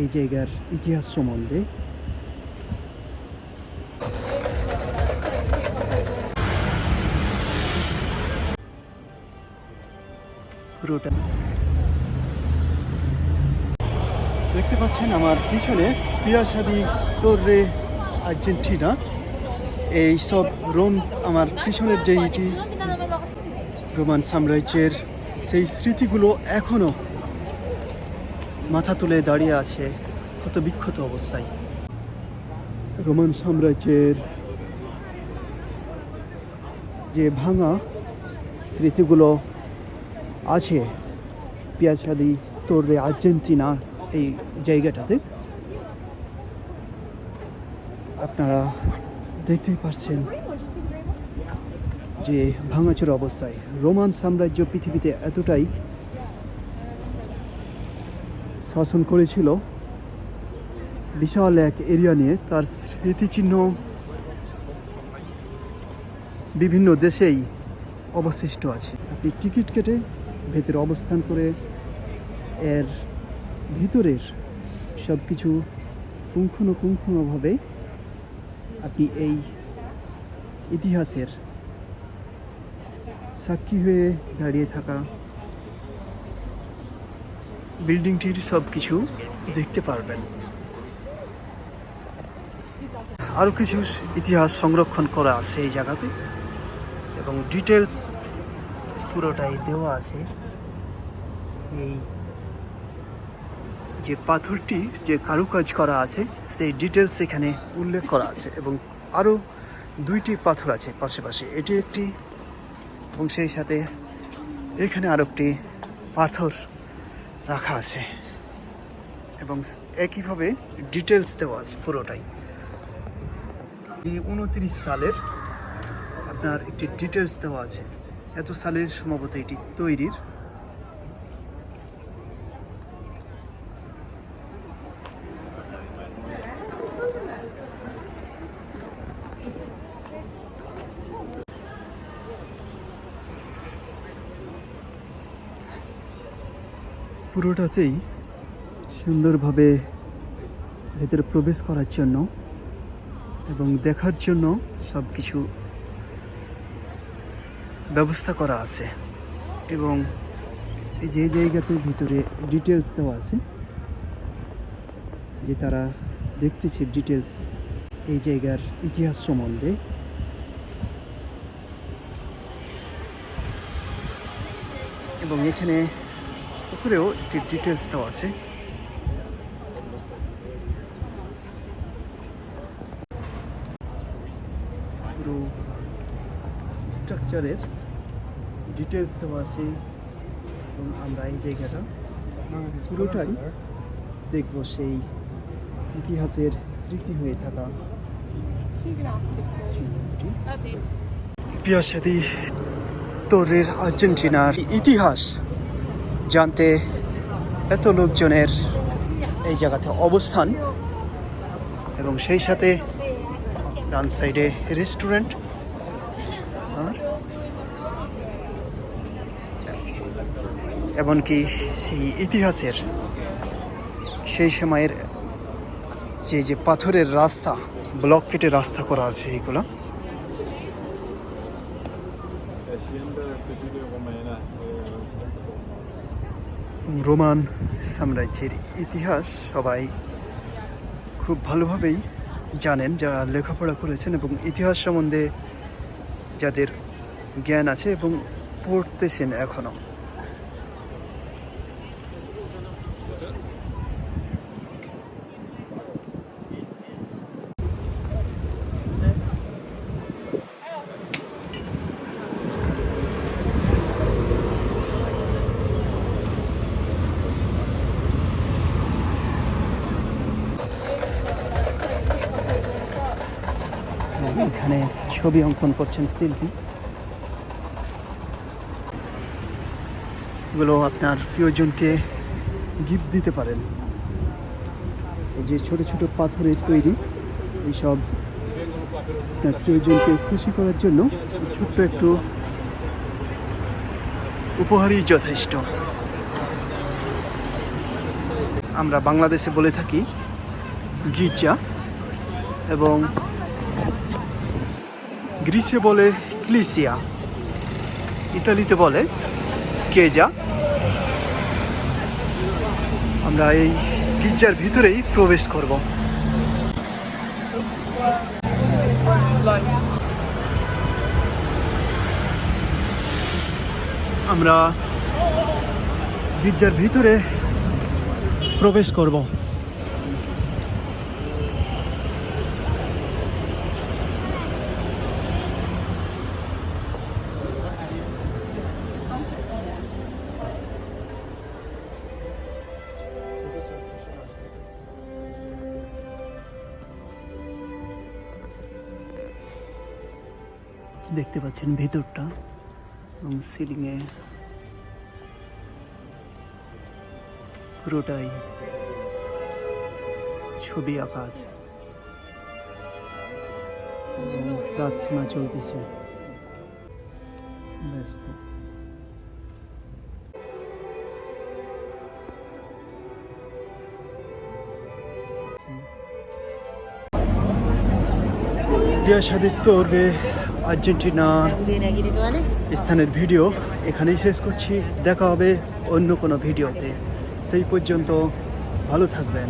এই জায়গার ইতিহাস সম্বন্ধে। দেখতে পাচ্ছেন আমার পিছনে পিয়াসাদি তোর্রে আর্জেন্টিনা। এই সব রোম আমার পিছনের যে এটি রোমান সাম্রাজ্যের সেই স্মৃতিগুলো এখনও মাথা তুলে দাঁড়িয়ে আছে কত বিক্ষত অবস্থায়। রোমান সাম্রাজ্যের যে ভাঙা স্মৃতিগুলো আছে পিয়াসাদি তোর্রে, আর্জেন্টিনা, এই জায়গাটাতে, আপনারা দেখতেই পাচ্ছেন যে ভাঙাচোর অবস্থায়। রোমান সাম্রাজ্য পৃথিবীতে এতটাই শাসন করেছিল। বিশাল এক এরিয়া নিয়ে তার স্মৃতিচিহ্ন বিভিন্ন দেশেই অবশিষ্ট আছে। আপনি টিকিট কেটে ভেতরে অবস্থান করে এর ভিতরের সব কিছু পুঙ্খানুপুঙ্খভাবে আপনি এই ইতিহাসের সাক্ষী হয়ে দাঁড়িয়ে থাকা বিল্ডিংটির সব কিছু দেখতে পারবেন। আরও কিছু ইতিহাস সংরক্ষণ করা আছে এই জায়গাতে। এবং ডিটেলস পুরোটাই দেওয়া আছে। এই যে পাথরটি, যে কারুকাজ করা আছে, সেই ডিটেলস এখানে উল্লেখ করা আছে। এবং আরও দুইটি পাথর আছে পাশাপাশি এটি একটি এবং সেই সাথে এখানে আরও একটি পাথর রাখা আছে। এবং একইভাবে ডিটেলস দেওয়া আছে পুরোটাই। উনত্রিশ সালের আপনার একটি ডিটেলস দেওয়া আছে। এত সালের সম্ভবত এটি তৈরির। পুরোটাতেই সুন্দরভাবে ভেতরে প্রবেশ করার জন্য এবং দেখার জন্য সব কিছু ব্যবস্থা করা আছে এবং যে জায়গাতে ভিতরে ডিটেলস দেওয়া আছে, যে তারা দেখতেছে ডিটেলস এই জায়গার ইতিহাস সম্বন্ধে। এবং এখানে উপরেও একটি ডিটেলস দেওয়া আছে পুরো স্ট্রাকচারের ডিটেলস দেওয়া আছে এবং আমরা এই জায়গাটা পুরোটাই দেখব সেই ইতিহাসের স্মৃতি হয়ে থাকা. পিয়াসাদি তোরের আর্জেন্টিনার ইতিহাস জানতে এত লোকজনের এই জায়গাতে অবস্থান এবং সেই সাথে ডান সাইডে রেস্টুরেন্ট এমনকি সেই ইতিহাসের সেই সময়ের যে যে পাথরের রাস্তা, ব্লক কেটে রাস্তা করা আছে এইগুলো. রোমান সাম্রাজ্যের ইতিহাস সবাই খুব ভালোভাবেই জানেন, যারা লেখাপড়া করেছেন এবং ইতিহাস সম্বন্ধে যাদের জ্ঞান আছে এবং পড়তেছেন এখনও। এখানে ছবি অঙ্কন করছেন শিল্পী। এগুলো আপনার প্রিয়জনকে গিফট দিতে পারেন। এই যে ছোট ছোট পাথরের তৈরি, এইসব আপনার প্রিয়জনকে খুশি করার জন্য ছোট্ট একটু উপহারই যথেষ্ট। আমরা বাংলাদেশে বলে থাকি গির্জা এবং গ্রিসে বলে ক্লিসিয়া। ইতালিতে বলে কেজা। আমরা এই গির্জার ভিতরেই প্রবেশ করব। আমরা গির্জার ভিতরে প্রবেশ করব। দেখতে পাচ্ছেন ভেতরটা এবং সিলিংয়ে পুরোটাই ছবি আঁকা আছে। এবং প্রার্থনা চলতেছে। ব্যস্ত বিয়াসাদিত্য ওরবে আর্জেন্টিনা স্থানের ভিডিও এখানেই শেষ করছি। দেখা হবে অন্য কোনো ভিডিওতে। সেই পর্যন্ত ভালো থাকবেন।